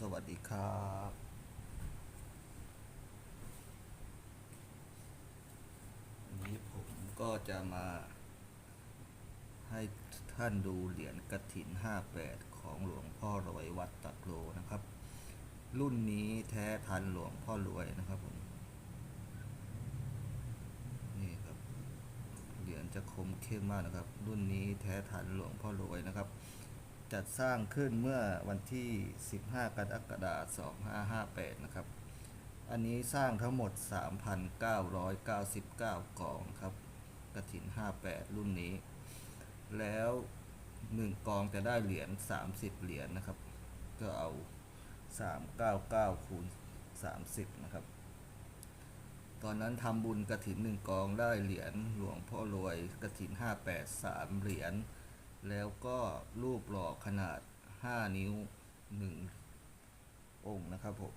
สวัสดีครับวันนี้ผมก็จะมาให้ท่านดูเหรียญกระถิน 58 ของหลวงพ่อรวยวัดตะโกนะครับ รุ่นนี้แท้ทันหลวงพ่อรวยนะครับผม นี่ครับ เหรียญจะคมเข้มมากนะครับ รุ่นนี้แท้ทันหลวงพ่อรวยนะครับ จัดสร้างขึ้นเมื่อวันที่ 15 กรกฎาคม 2558 นะครับ อันนี้สร้างทั้งหมด 3,999 กล่องครับกระถิน 58 รุ่นนี้ แล้ว 1 กองจะได้เหรียญ 30 เหรียญนะครับ ก็เอา 399 คูณ 30 นะครับ ตอนนั้นทำบุญกระถินหนึ่งกองได้เหรียญหลวงพ่อรวยกระถิน 58 3 เหรียญ แล้วก็รูปหล่อขนาด 5 นิ้ว 1 องค์นะครับผม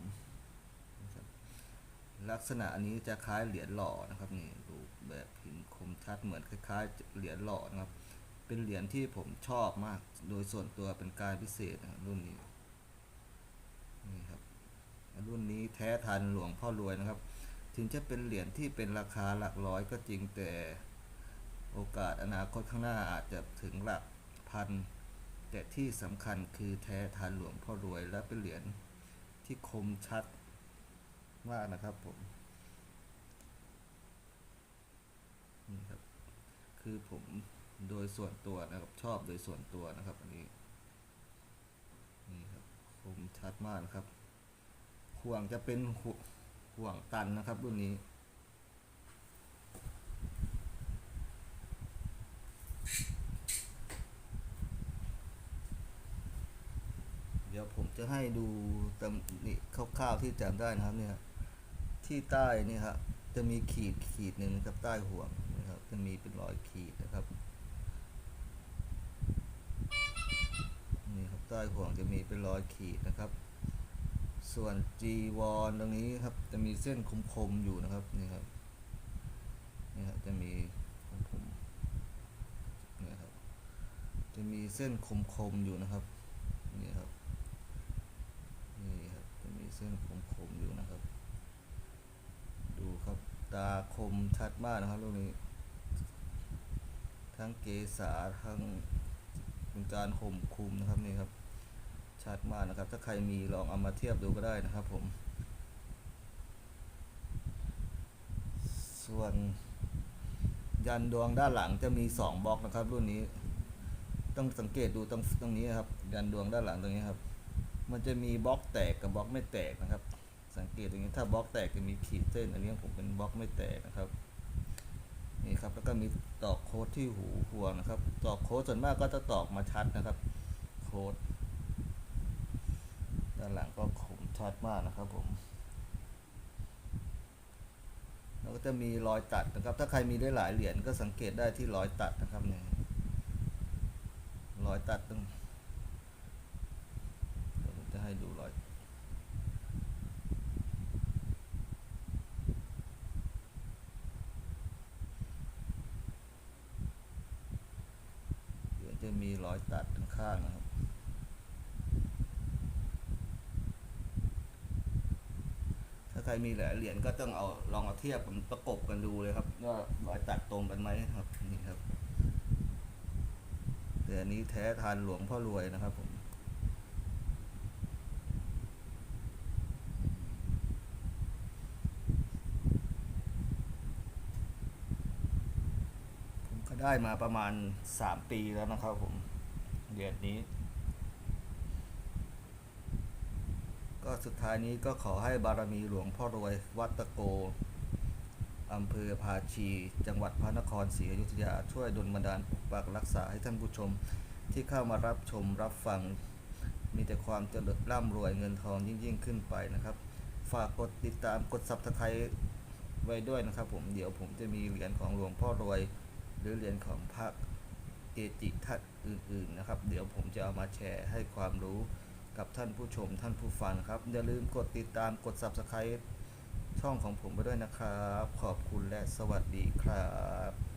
ลักษณะอันนี้จะคล้ายเหรียญหล่อนะครับนี่ดูปแบบพิมพ์คมชัดเหมือนคล้ายๆเหรียญหล่อนะครับ เป็นเหรียญที่ผมชอบมาก โดยส่วนตัวเป็นการพิเศษนะรุ่นนี้นี่ครับรุ่นนี้แท้ทันหลวงพ่อรวยนะครับ ถึงจะเป็นเหรียญที่เป็นราคาหลักร้อยก็จริงแต่โอกาสอนาคตข้างหน้าอาจจะถึงหลัก พันแต่ที่สำคัญคือแท้ทันหลวงพ่อรวยและเป็นเหรียญที่คมชัดมากนะครับผมนี่ครับคือผมโดยส่วนตัวนะครับชอบโดยส่วนตัวนะครับ อันนี้นี่ครับคมชัดมากนะครับห่วงจะเป็นห่วงตันนะครับรุ่นนี้ ดี๋ยวผมจะให้ดูตำหนิคร่าวๆที่จำได้นะครับเนี่ยที่ใต้นี่ครับจะมีขีดขีดหนึ่งนะครับใต้ห่วงนะครับจะมีเป็นรอยขีดนะครับนี่ครับใต้ห่วงจะมีเป็นรอยขีดนะครับ ส่วนจีวรตรงนี้ครับจะมีเส้นคมๆอยู่นะครับนี่ครับนี่ครับจะมีคมๆนี่ครับจะมีเส้นคมๆอยู่นะครับนี่ครับนี่ครับจะมี เส้นคมๆอยู่นะครับ ดูครับตาคมชัดมากนะครับรูปนี้ ทั้งเกษาทั้งเป็นการห่มคุมนะครับนี่ครับ ชัดมากนะครับ ถ้าใครมีลองเอามาเทียบดูก็ได้นะครับผม ส่วนยันดวงด้านหลังจะมีสองบล็อกนะครับ รุ่นนี้ ต้องสังเกตดูตรงตรงนี้ครับ ยันดวงด้านหลังตรงนี้ครับ มันจะมีบล็อกแตกกับบล็อกไม่แตกนะครับ สังเกตอย่างนี้ถ้าบล็อกแตกจะมีขีดเส้นอันนี้ผมเป็นบล็อกไม่แตกนะครับนี่ครับแล้วก็มีตอกโค้ดที่หูห่วงนะครับ ตอกโค้ดส่วนมากก็จะตอกมาชัดนะครับ โค้ดด้านหลังก็คมชัดมากนะครับผมแล้วก็จะมีรอยตัดนะครับ ถ้าใครมีได้หลายเหรียญก็สังเกตได้ที่รอยตัดนะครับเนี่ยรอยตัดตรง ให้ดูรอยเดี๋ยวจะมีรอยตัดข้างๆนะครับถ้าใครมีหลายเหรียญก็ต้องเอาลองเอาเทียบมันประกบกันดูเลยครับว่ารอยตัดตรงกันไหมครับนี่ครับแต่อันนี้แท้ทานหลวงพ่อรวยนะครับผม ได้มาประมาณสามปีแล้วนะครับผมเหรียญนี้ ก็สุดท้ายนี้ก็ขอให้บารมีหลวงพ่อรวยวัดตะโกอำเภอภาชี จังหวัดพระนครศรีอยุธยาช่วยดลบันดาลปกปักรักษาให้ท่านผู้ชมที่เข้ามารับชมรับฟัง มีแต่ความเจริญร่ำรวยเงินทองยิ่งยิ่งขึ้นไปนะครับ ฝากกดติดตามกดซับสไครต์ไว้ด้วยนะครับผมเดี๋ยวผมจะมีเหรียญของหลวงพ่อรวย หรือเหรียญของพระเกจิท่านอื่นๆนะครับ เดี๋ยวผมจะเอามาแชร์ให้ความรู้กับท่านผู้ชมท่านผู้ฟังครับ อย่าลืมกดติดตามกด subscribe ช่องของผมไปด้วยนะครับ ขอบคุณและสวัสดีครับ